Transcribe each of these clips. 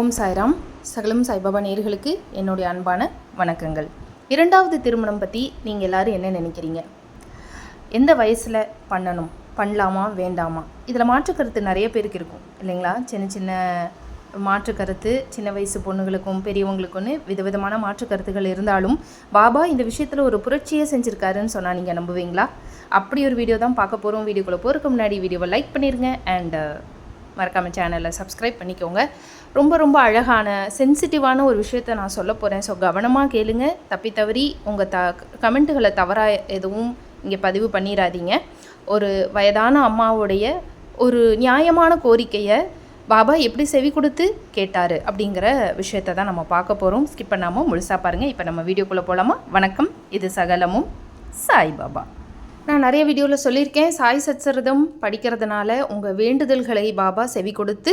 ஓம் சாய்ராம். சகலம் சாய்பாபா நேர்களுக்கு என்னுடைய அன்பான வணக்கங்கள். இரண்டாவது திருமணம் பற்றி நீங்கள் எல்லாரும் என்ன நினைக்கிறீங்க? எந்த வயசில் பண்ணணும்? பண்ணலாமா வேண்டாமா? இதில் மாற்றுக்கருத்து நிறைய பேருக்கு இருக்கும். இல்லைங்களா? சின்ன சின்ன மாற்றுக்கருத்து சின்ன வயசு பொண்ணுங்களுக்கும் பெரியவங்களுக்கும்னு விதவிதமான மாற்றுக்கருத்துகள் இருந்தாலும் பாபா இந்த விஷயத்தில் ஒரு புரட்சியை செஞ்சுருக்காருன்னு சொன்னால் நீங்கள் நம்புவீங்களா? அப்படி ஒரு வீடியோ தான் பார்க்க போகிறோம் வீடியோக்குள்ளே போகிறதுக்கு முன்னாடி வீடியோவை லைக் பண்ணிடுங்க அண்ட் மறக்காமல் சேனலை சப்ஸ்கிரைப் பண்ணிக்கோங்க. ரொம்ப ரொம்ப அழகான சென்சிட்டிவான ஒரு விஷயத்த நான் சொல்ல போகிறேன் ஸோ கவனமாக கேளுங்க. தப்பி தவறி உங்கள் த கமெண்ட்டுகளை தவறாக எதுவும் இங்கே பதிவு பண்ணிடாதீங்க ஒரு வயதான அம்மாவுடைய ஒரு நியாயமான கோரிக்கையை பாபா எப்படி செவி கொடுத்து கேட்டார் அப்படிங்கிற விஷயத்தை தான் நம்ம பார்க்க போகிறோம் ஸ்கிப் பண்ணாமல் முழுசாக பாருங்கள் இப்போ நம்ம வீடியோக்குள்ளே போகலாமா வணக்கம். இது சகலமும் சாய் பாபா நான் நிறைய வீடியோவில் சொல்லியிருக்கேன். சாய் சச்சரிதம் படிக்கிறதுனால உங்கள் வேண்டுதல்களை பாபா செவி கொடுத்து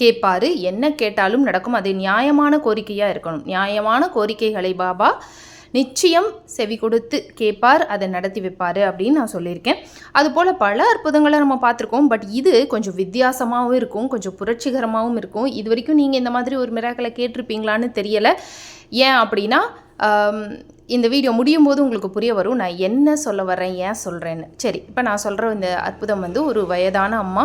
கேட்பார். என்ன கேட்டாலும் நடக்கும். அது நியாயமான கோரிக்கையாக இருக்கணும். நியாயமான கோரிக்கைகளை பாபா நிச்சயம் செவி கொடுத்து கேட்பார் அதை நடத்தி வைப்பார் அப்படின்னு நான் சொல்லியிருக்கேன். அதுபோல் பல அற்புதங்களை நம்ம பார்த்துருக்கோம். பட் இது கொஞ்சம் வித்தியாசமாகவும் இருக்கும். கொஞ்சம் புரட்சிகரமாகவும் இருக்கும். இது வரைக்கும் நீங்கள் இந்த மாதிரி ஒரு மிராக்களை கேட்டிருப்பீங்களான்னு தெரியலை. ஏன் அப்படின்னா இந்த வீடியோ முடியும் போது உங்களுக்கு புரிய வரும். நான் என்ன சொல்ல வரேன் ஏன் சொல்கிறேன்னு சரி இப்போ நான் சொல்கிற இந்த அற்புதம் வந்து ஒரு வயதான அம்மா.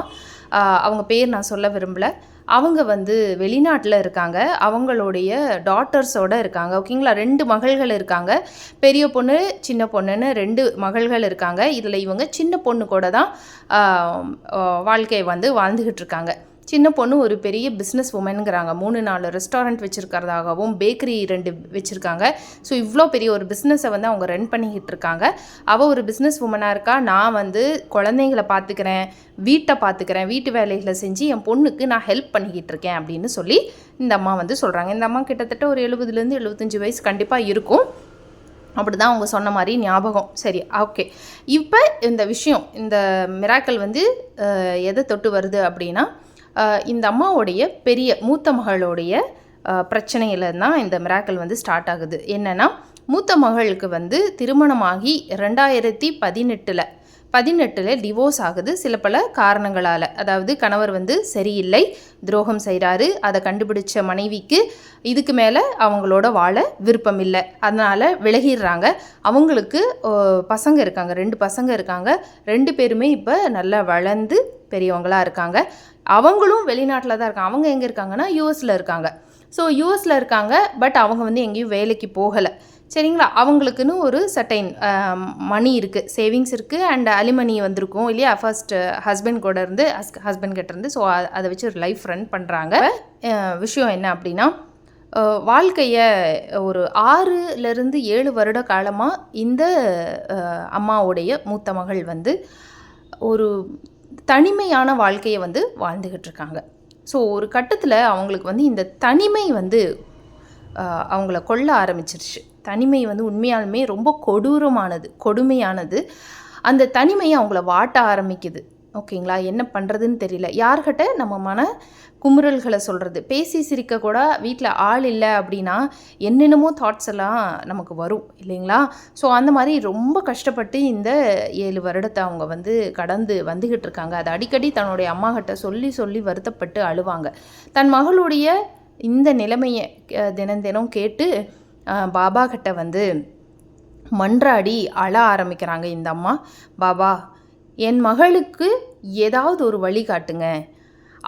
அவங்க பேர் நான் சொல்ல விரும்பலை. அவங்க வந்து வெளிநாட்டில் இருக்காங்க. அவங்களுடைய டாட்டர்ஸோடு இருக்காங்க. ஓகேங்களா? ரெண்டு மகள்கள் இருக்காங்க. பெரிய பொண்ணு சின்ன பொண்ணுன்னு ரெண்டு மகள்கள் இருக்காங்க. இதில் இவங்க சின்ன பொண்ணு கூட தான் வாழ்க்கையை வந்து வாழ்ந்துக்கிட்டு இருக்காங்க. சின்ன பொண்ணு ஒரு பெரிய பிஸ்னஸ் உமனுங்கிறாங்க மூணு நாலு ரெஸ்டாரண்ட் வச்சுருக்கிறதாகவும் பேக்கரி ரெண்டு வச்சுருக்காங்க. ஸோ இவ்வளோ பெரிய ஒரு பிஸ்னஸை வந்து அவங்க ரன் பண்ணிக்கிட்டு இருக்காங்க. அவள் ஒரு பிஸ்னஸ் உமனாக இருக்கா? நான் வந்து குழந்தைங்கள பார்த்துக்கிறேன் வீட்டை பார்த்துக்கிறேன் வீட்டு வேலைகளை செஞ்சு என் பொண்ணுக்கு நான் ஹெல்ப் பண்ணிக்கிட்டு இருக்கேன் அப்படின்னு சொல்லி இந்த அம்மா வந்து சொல்கிறாங்க இந்த அம்மா கிட்டத்தட்ட ஒரு எழுபதுலேருந்து எழுபத்தஞ்சு வயசு கண்டிப்பாக இருக்கும். அப்படி தான் அவங்க சொன்ன மாதிரி ஞாபகம். சரி ஓகே இப்போ இந்த விஷயம் இந்த மிராக்கள் வந்து எதை தொட்டு வருது அப்படின்னா இந்த அம்மாவுடைய பெரிய மூத்த மகளுடைய பிரச்சனையில் பிரச்சனையில தான் இந்த மிராக்கள் வந்து ஸ்டார்ட் ஆகுது. என்னென்னா மூத்த மகளுக்கு வந்து திருமணமாகி ரெண்டாயிரத்தி பதினெட்டில் பதினெட்டில் டிவோர்ஸ் ஆகுது. சில பல காரணங்களால். அதாவது கணவர் வந்து சரியில்லை துரோகம் செய்கிறாரு அதை கண்டுபிடிச்ச மனைவிக்கு இதுக்கு மேலே அவங்களோட வாழ விருப்பம் இல்லை அதனால் விலகிடுறாங்க. அவங்களுக்கு பசங்க இருக்காங்க. ரெண்டு பசங்க இருக்காங்க. ரெண்டு பேருமே இப்போ நல்லா வளர்ந்து பெரியவங்களாக இருக்காங்க. அவங்களும் வெளிநாட்டில் தான் இருக்காங்க. அவங்க எங்கே இருக்காங்கன்னா யூஎஸில் இருக்காங்க. ஸோ யூஎஸில் இருக்காங்க பட் அவங்க வந்து எங்கேயும் வேலைக்கு போகலை. சரிங்களா? அவங்களுக்குன்னு ஒரு சட்டைன் மணி இருக்குது சேவிங்ஸ் இருக்குது அண்ட் அலிமணி வந்திருக்கும் இல்லையா? ஃபர்ஸ்ட் ஹஸ்பண்ட் கூட இருந்து ஹஸ்பண்ட் கிட்ட இருந்து. ஸோ அதை வச்சு ஒரு லைஃப் ரன் பண்ணுறாங்க விஷயம் என்ன அப்படின்னா வாழ்க்கையை ஒரு ஆறுலேருந்து ஏழு வருட காலமாக இந்த அம்மாவுடைய மூத்த மகள் வந்து ஒரு தனிமையான வாழ்க்கையை வந்து வாழ்ந்துக்கிட்டு இருக்காங்க ஸோ ஒரு கட்டத்தில் அவங்களுக்கு வந்து இந்த தனிமை வந்து அவங்கள கொல்ல ஆரம்பிச்சிருச்சு. தனிமை வந்து உண்மையாலுமே ரொம்ப கொடூரமானது கொடுமையானது. அந்த தனிமையை அவங்கள வாட்ட ஆரம்பிக்குது. ஓகேங்களா? என்ன பண்ணுறதுன்னு தெரியல. யார்கிட்ட நம்ம மன குமுறல்களை சொல்கிறது பேசி சிரிக்க கூட வீட்டில் ஆள் இல்லை அப்படின்னா என்னென்னமோ தாட்ஸ் எல்லாம் நமக்கு வரும் இல்லைங்களா? ஸோ அந்த மாதிரி ரொம்ப கஷ்டப்பட்டு இந்த ஏழு வருடத்தை அவங்க வந்து கடந்து வந்துக்கிட்டு இருக்காங்க. அது அடிக்கடி தன்னுடைய அம்மா கிட்ட சொல்லி சொல்லி வருத்தப்பட்டு அழுவாங்க. தன் மகளுடைய இந்த நிலைமையை தினம் தினம் கேட்டு பாபா கிட்ட வந்து மன்றாடி அழ ஆரம்பிக்கிறாங்க இந்த அம்மா. பாபா என் மகளுக்கு ஏதாவது ஒரு வழி காட்டுங்க.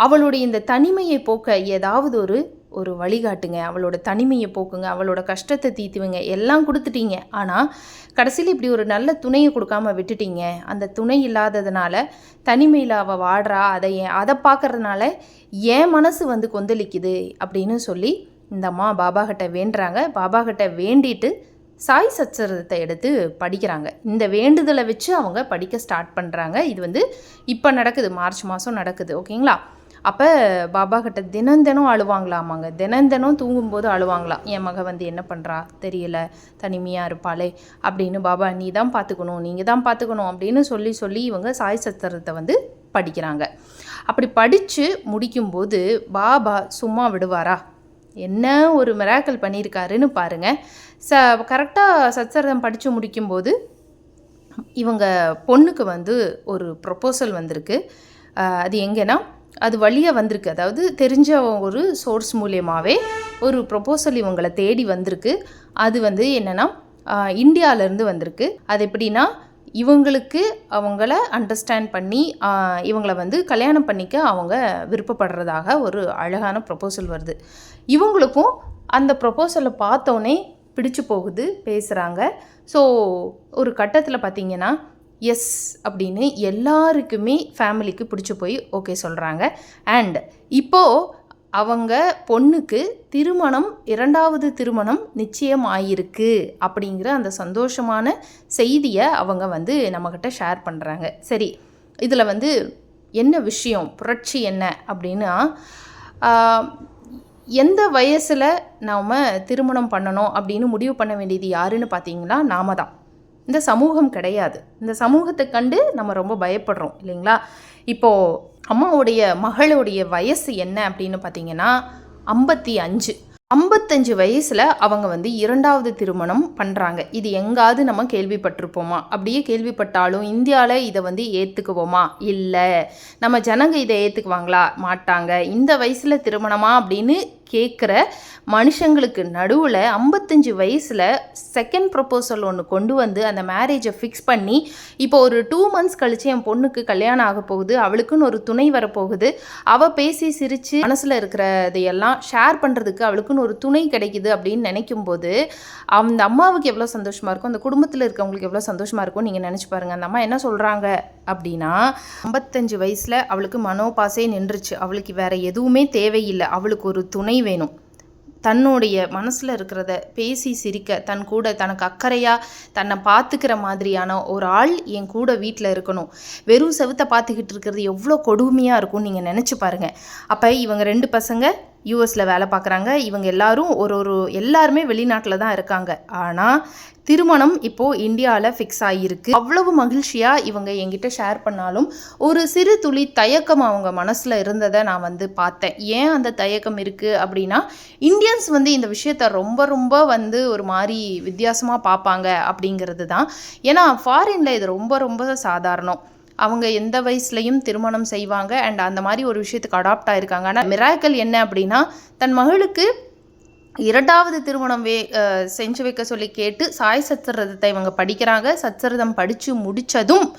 அவளுடைய இந்த தனிமையை போக்க ஏதாவது ஒரு ஒரு வழி காட்டுங்க. அவளோட தனிமையை போக்குங்க. அவளோட கஷ்டத்தை தீத்துவங்க. எல்லாம் கொடுத்துட்டீங்க. ஆனால் கடைசியில் இப்படி ஒரு நல்ல துணையை கொடுக்காம விட்டுட்டீங்க. அந்த துணை இல்லாததுனால தனிமையில் அவள் வாடுறா. அதை ஏன் அதை பார்க்கறதுனால என் மனசு வந்து கொந்தளிக்குது அப்படின்னு சொல்லி இந்த அம்மா பாபா கிட்ட வேண்டுறாங்க. பாபா கிட்ட வேண்டிட்டு சாய் சச்சரத்தை எடுத்து படிக்கிறாங்க. இந்த வேண்டுதலை வச்சு அவங்க படிக்க ஸ்டார்ட் பண்ணுறாங்க இது வந்து இப்போ நடக்குது. மார்ச் மாதம் நடக்குது. ஓகேங்களா? அப்போ பாபா கிட்ட தினம் தினம் அழுவாங்களாமாங்க. தினம் தினம் தூங்கும்போது அழுவாங்களாம் என் மக வந்து என்ன பண்ணுறா தெரியல. தனிமையாக இருப்பாளே. அப்படின்னு பாபா நீ தான் பார்த்துக்கணும் நீங்கள் தான் பார்த்துக்கணும் அப்படின்னு சொல்லி சொல்லி இவங்க சாய் சத்திரத்தை வந்து படிக்கிறாங்க. அப்படி படித்து முடிக்கும்போது பாபா சும்மா விடுவாரா? என்ன ஒரு மிராக்கல் பண்ணியிருக்காருன்னு பாருங்கள் ச கரெக்டாக சத்சரதம் படித்து முடிக்கும்போது இவங்க பொண்ணுக்கு வந்து ஒரு ப்ரொப்போசல் வந்திருக்கு. அது எங்கன்னா அது வழியாக வந்திருக்கு. அதாவது தெரிஞ்ச ஒரு சோர்ஸ் மூலியமாகவே ஒரு ப்ரொபோசல் இவங்களை தேடி வந்திருக்கு. அது வந்து என்னென்னா இந்தியாவிலேருந்து வந்திருக்கு. அது எப்படின்னா இவங்களுக்கு அவங்கள அண்டர்ஸ்டாண்ட் பண்ணி இவங்களை இவங்கள வந்து கல்யாணம் பண்ணிக்க அவங்க விருப்பப்படுறதாக ஒரு அழகான ப்ரொபோசல் வருது. இவங்களுக்கும் அந்த ப்ரொபோசலை பார்த்தோன்னே பிடிச்சு போகுது பேசுகிறாங்க ஸோ ஒரு கட்டத்தில் பார்த்தீங்கன்னா எஸ் அப்படின்னு எல்லாருக்குமே ஃபேமிலிக்கு பிடிச்சி போய் ஓகே சொல்கிறாங்க அண்ட் இப்போது அவங்க பொண்ணுக்கு திருமணம் இரண்டாவது திருமணம் நிச்சயம் ஆயிருக்கு அப்படிங்கிற அந்த சந்தோஷமான செய்தியை அவங்க வந்து நம்மக்கிட்ட ஷேர் பண்ணுறாங்க சரி இதில் வந்து என்ன விஷயம் புரட்சி என்ன அப்படின்னா எந்த வயசில் நாம் திருமணம் பண்ணணும் அப்படின்னு முடிவு பண்ண வேண்டியது யாருன்னு பார்த்தீங்கன்னா நாம தான். இந்த சமூகம் கிடையாது. இந்த சமூகத்தை கண்டு நம்ம ரொம்ப பயப்படுறோம் இல்லைங்களா? இப்போது அம்மாவுடைய மகளுடைய வயசு என்ன அப்படின்னு பார்த்தீங்கன்னா ஐம்பத்தி அஞ்சு. ஐம்பத்தஞ்சு வயசில் அவங்க வந்து இரண்டாவது திருமணம் பண்ணுறாங்க இது எங்காவது நம்ம கேள்விப்பட்டிருப்போமா? அப்படியே கேள்விப்பட்டாலும் இந்தியாவில் இதை வந்து ஏற்றுக்குவோமா இல்லை. நம்ம ஜனங்க இதை ஏற்றுக்குவாங்களா மாட்டாங்க. இந்த வயசில் திருமணமா? அப்படின்னு கேட்குற மனுஷங்களுக்கு நடுவில் ஐம்பத்தஞ்சு வயசில் செகண்ட் ப்ரொப்போசல் ஒன்று கொண்டு வந்து அந்த மேரேஜை ஃபிக்ஸ் பண்ணி இப்போ ஒரு டூ மந்த்ஸ் கழித்து என் பொண்ணுக்கு கல்யாணம் ஆக போகுது அவளுக்குன்னு ஒரு துணை வரப்போகுது. அவள் பேசி சிரித்து மனசில் இருக்கிறதையெல்லாம் ஷேர் பண்ணுறதுக்கு அவளுக்குன்னு ஒரு துணை கிடைக்குது அப்படின்னு நினைக்கும் போது அந்த அம்மாவுக்கு எவ்வளோ சந்தோஷமாக இருக்கும்? அந்த குடும்பத்தில் இருக்கவங்களுக்கு எவ்வளோ சந்தோஷமாக இருக்கும் நீங்கள் நினச்சி பாருங்கள் அந்த அம்மா என்ன சொல்கிறாங்க அப்படின்னா ஐம்பத்தஞ்சு வயசில் அவளுக்கு மனோபாசே நின்றுச்சு. அவளுக்கு வேறு எதுவுமே தேவையில்லை. அவளுக்கு ஒரு துணை வேணும். தன்னுடைய மனசில் இருக்கிறத பேசி சிரிக்க தன் கூட தனக்கு அக்கறையாக தன்னை பார்த்துக்கிற மாதிரியான ஒரு ஆள் என் கூட வீட்டில் இருக்கணும். வெறும் செவத்தை பார்த்துக்கிட்டு இருக்கிறது எவ்வளோ கொடுமையாக இருக்கும்னு நீங்கள் நினச்சி பாருங்கள் அப்போ இவங்க ரெண்டு பசங்க யூஎஸில் வேலை பார்க்குறாங்க. இவங்க எல்லாரும் ஒரு ஒரு எல்லாருமே வெளிநாட்டில் தான் இருக்காங்க. ஆனால் திருமணம் இப்போது இந்தியாவில் ஃபிக்ஸ் ஆகியிருக்கு அவ்வளவு மகிழ்ச்சியாக இவங்க என்கிட்ட ஷேர் பண்ணாலும் ஒரு சிறு துளி தயக்கம் அவங்க மனசில் இருந்ததை நான் வந்து பார்த்தேன். ஏன் அந்த தயக்கம் இருக்குது அப்படின்னா இந்தியன்ஸ் வந்து இந்த விஷயத்த ரொம்ப ரொம்ப வந்து ஒரு மாதிரி வித்தியாசமாக பார்ப்பாங்க அப்படிங்கிறது தான். ஏன்னா ஃபாரினில் இது ரொம்ப ரொம்ப சாதாரணம். அவங்க எந்த வயசுலையும் திருமணம் செய்வாங்க. அண்ட் அந்த மாதிரி ஒரு விஷயத்துக்கு அடாப்ட் ஆயிருக்காங்க. ஆனால் மிராக்கல் என்ன அப்படின்னா தன் மகளுக்கு இரண்டாவது திருமணம் வே அஹ் செஞ்சு வைக்க சொல்லி கேட்டு சாய் சச்சரதத்தை இவங்க படிக்கிறாங்க. சச்சரதம் படித்து முடித்ததும்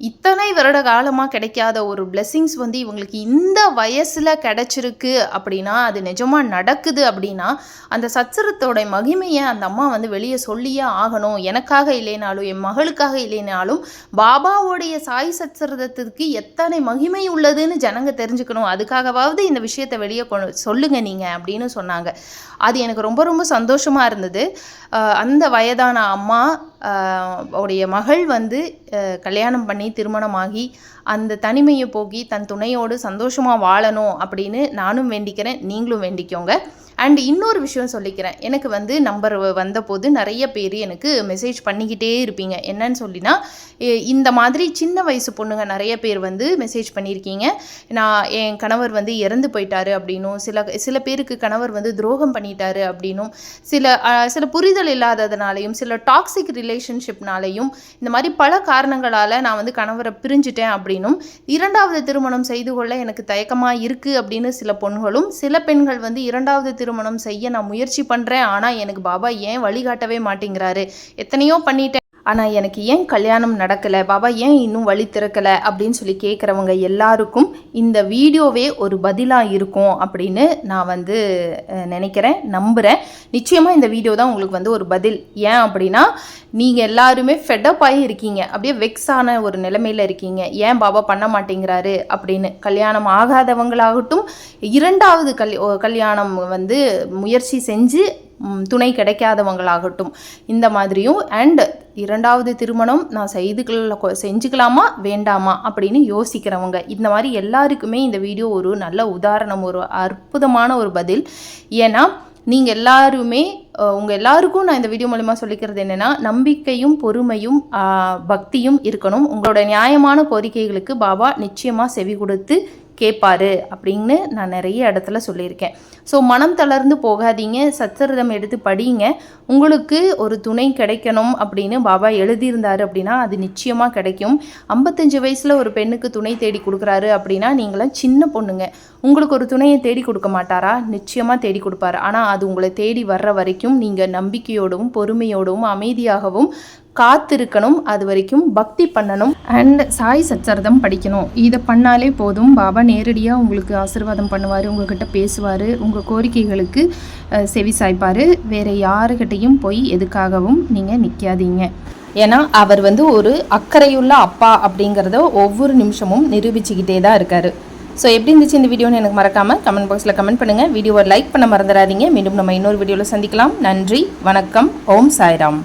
இத்தனை வருட காலமாக கிடைக்காத ஒரு பிளெஸ்ஸிங்ஸ் வந்து இவங்களுக்கு இந்த வயசில் கிடைச்சிருக்கு அப்படின்னா அது நிஜமாக நடக்குது அப்படின்னா அந்த சச்சரத்தோட மகிமையை அந்த அம்மா வந்து வெளியே சொல்லியே ஆகணும். எனக்காக இல்லைனாலும் என் மகளுக்காக இல்லைனாலும் பாபாவோடைய சாய் சச்சரதத்துக்கு எத்தனை மகிமை உள்ளதுன்னு ஜனங்க தெரிஞ்சுக்கணும். அதுக்காகவாவது இந்த விஷயத்தை வெளியே கொண்டு சொல்லுங்கள் நீங்கள் அப்படின்னு சொன்னாங்க. அது எனக்கு ரொம்ப ரொம்ப சந்தோஷமாக இருந்தது. அந்த வயதான அம்மா உடைய மகள் வந்து கல்யாணம் பண்ணி திருமணமாகி அந்த தனிமையை போக்கி தன் துணையோடு சந்தோஷமாக வாழணும் அப்படின்னு நானும் வேண்டிக்கிறேன். நீங்களும் வேண்டிக்கோங்க. அண்ட் இன்னொரு விஷயம் சொல்லிக்கிறேன். எனக்கு வந்து நம்பர் வந்தபோது நிறைய பேர் எனக்கு மெசேஜ் பண்ணிக்கிட்டே இருப்பீங்க. என்னன்னு சொல்லினா இந்த மாதிரி சின்ன வயசு பொண்ணுங்க நிறைய பேர் வந்து மெசேஜ் பண்ணியிருக்கீங்க. நான் என் கணவர் வந்து இறந்து போயிட்டாரு அப்படின்னும் சில சில பேருக்கு கணவர் வந்து துரோகம் பண்ணிட்டாரு அப்படின்னும் சில சில புரிதல் இல்லாததுனாலையும் சில டாக்ஸிக் ரிலேஷன்ஷிப்னாலையும் இந்த மாதிரி பல காரணங்களால் நான் வந்து கணவரை பிரிஞ்சுட்டேன் அப்படின்னும் இரண்டாவது திருமணம் செய்து கொள்ள எனக்கு தயக்கமாக இருக்குது அப்படின்னு சில பொண்களும் சில பெண்கள் வந்து இரண்டாவது திருமணம் செய்ய நான் முயற்சி பண்ணுறேன் ஆனால் எனக்கு பாபா ஏன் வழிகாட்டவே மாட்டேங்கிறாரு? எத்தனையோ பண்ணிட்டேன். ஆனால் எனக்கு ஏன் கல்யாணம் நடக்கலை? பாபா ஏன் இன்னும் வழி திறக்கலை? அப்படின்னு சொல்லி கேட்குறவங்க எல்லாருக்கும் இந்த வீடியோவே ஒரு பதிலாக இருக்கும் அப்படின்னு நான் வந்து நினைக்கிறேன் நம்புகிறேன் நிச்சயமாக இந்த வீடியோ தான் உங்களுக்கு வந்து ஒரு பதில். ஏன் அப்படின்னா நீங்கள் எல்லாருமே ஃபெடப் ஆகி இருக்கீங்க. அப்படியே வெக்ஸ் ஆன ஒரு நிலைமையில் இருக்கீங்க. ஏன் பாபா பண்ண மாட்டேங்கிறாரு? அப்படின்னு. கல்யாணம் ஆகாதவங்களாகட்டும் இரண்டாவது கல் ஓ, கல்யாணம் வந்து முயற்சி செஞ்சு துணை கிடைக்காதவங்களாகட்டும். இந்த மாதிரியும் அண்ட் இரண்டாவது திருமணம் நான் செய்துக்கல செஞ்சுக்கலாமா? வேண்டாமா? அப்படின்னு யோசிக்கிறவங்க. இந்த மாதிரி எல்லாருக்குமே இந்த வீடியோ ஒரு நல்ல உதாரணம் ஒரு அற்புதமான ஒரு பதில். ஏன்னா நீங்கள் எல்லாருமே உங்கள் எல்லாருக்கும் நான் இந்த வீடியோ மூலமா சொல்லிக்கிறது என்னென்னா நம்பிக்கையும் பொறுமையும் பக்தியும் இருக்கணும். உங்களோட நியாயமான கோரிக்கைகளுக்கு பாபா நிச்சயமாக செவி கொடுத்து கேட்பாரு அப்படின்னு நான் நிறைய இடத்துல சொல்லியிருக்கேன். ஸோ மனம் தளர்ந்து போகாதீங்க சச்சரிதம் எடுத்து படியுங்க உங்களுக்கு ஒரு துணை கிடைக்கணும் அப்படின்னு பாபா எழுதியிருந்தாரு அப்படின்னா அது நிச்சயமாக கிடைக்கும். ஐம்பத்தஞ்சு வயசில் ஒரு பெண்ணுக்கு துணை தேடி கொடுக்குறாரு அப்படின்னா நீங்களாம் சின்ன பொண்ணுங்க. உங்களுக்கு ஒரு துணையை தேடி கொடுக்க மாட்டாரா? நிச்சயமாக தேடி கொடுப்பாரு. ஆனால் அது உங்களை தேடி வர்ற வரைக்கும் நீங்கள் நம்பிக்கையோடவும் பொறுமையோடவும் அமைதியாகவும் காத்திருக்கணும் அது வரைக்கும் பக்தி பண்ணணும் அண்ட் சாய் சச்சரதம் படிக்கணும். இதை பண்ணாலே போதும். பாபா நேரடியாக உங்களுக்கு ஆசீர்வாதம் பண்ணுவார் உங்ககிட்ட பேசுவார் உங்கள் கோரிக்கைகளுக்கு செவி சாய்ப்பார். வேறு யாருக்கிட்டையும் போய் எதுக்காகவும் நீங்கள் நிற்காதீங்க ஏன்னா அவர் வந்து ஒரு அக்கறையுள்ள அப்பா அப்படிங்கிறத ஒவ்வொரு நிமிஷமும் நிரூபிச்சுக்கிட்டே தான் இருக்கார். ஸோ எப்படி இருந்துச்சு இந்த வீடியோன்னு எனக்கு மறக்காமல் கமெண்ட் பாக்ஸில் கமெண்ட் பண்ணுங்கள் வீடியோவை லைக் பண்ண மறந்துடாதீங்க. மீண்டும் நம்ம இன்னொரு வீடியோவில் சந்திக்கலாம். நன்றி வணக்கம். ஓம் சாய்ராம்.